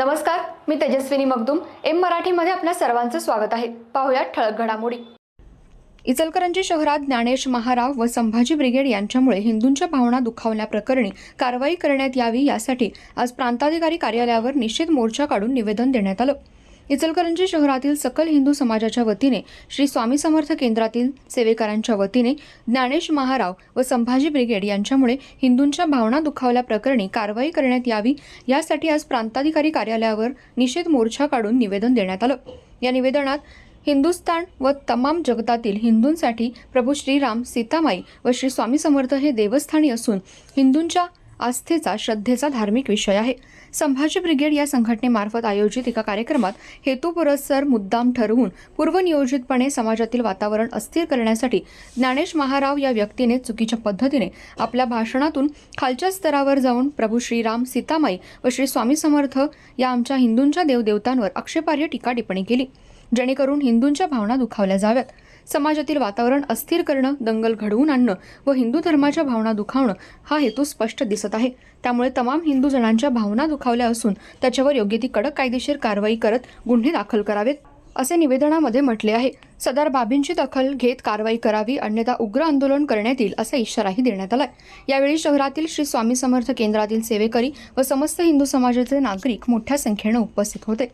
नमस्कार मी तेजस्विनी मगदुम. एम मराठीमध्ये आपल्या सर्वांचं स्वागत आहे. पाहुयात ठळक घडामोडी. इचलकरंजी शहरात ज्ञानेश महाराव व संभाजी ब्रिगेड यांच्यामुळे हिंदूंच्या भावना दुखावल्याप्रकरणी कारवाई करण्यात यावी यासाठी आज प्रांताधिकारी कार्यालयावर निश्चित मोर्चा काढून निवेदन देण्यात आलं. इचलकरंजी शहरातील सकल हिंदू समाजाच्या वतीने श्री स्वामी समर्थ केंद्रातील सेवेकरांच्या वतीने ज्ञानेश महाराव व संभाजी ब्रिगेड यांच्यामुळे हिंदूंच्या भावना दुखावल्याप्रकरणी कारवाई करण्यात यावी यासाठी आज प्रांताधिकारी कार्यालयावर निषेध मोर्चा काढून निवेदन देण्यात आलं. या निवेदनात हिंदुस्थान व तमाम जगतातील हिंदूंसाठी प्रभू श्रीराम सीतामाई व श्री स्वामी समर्थ हे देवस्थानी असून हिंदूंच्या आस्थेचा श्रद्धेचा धार्मिक विषय आहे. संभाजी ब्रिगेड या संघटनेमार्फत आयोजित एका कार्यक्रमात हेतुपुरस्सर मुद्दाम ठरवून पूर्वनियोजितपणे समाजातील वातावरण अस्थिर करण्यासाठी ज्ञानेश महाराव या व्यक्तीने चुकीच्या पद्धतीने आपल्या भाषणातून खालच्या स्तरावर जाऊन प्रभू श्रीराम सीतामाई व श्री स्वामी समर्थ या आमच्या हिंदूंच्या देवदेवतांवर आक्षेपार्ह टीका टिप्पणी केली. जेणेकरून हिंदूंच्या भावना दुखावल्या जाव्यात. समाजातील वातावरण अस्थिर करणं दंगल घडवून आणणं व हिंदू धर्माच्या भावना दुखावणं हा हेतू स्पष्ट दिसत आहे. त्यामुळे तमाम हिंदू जणांच्या भावना दुखावल्या असून त्याच्यावर योग्य ती कडक कायदेशीर कारवाई करत गुन्हे दाखल करावेत असे निवेदनामध्ये म्हटले आहे. सदर बाबींची दखल घेत कारवाई करावी अन्यथा उग्र आंदोलन करण्यात येईल असा इशाराही देण्यात आलाय. यावेळी शहरातील श्री स्वामी समर्थ केंद्रातील सेवेकरी व समस्त हिंदू समाजाचे नागरिक मोठ्या संख्येनं उपस्थित होते.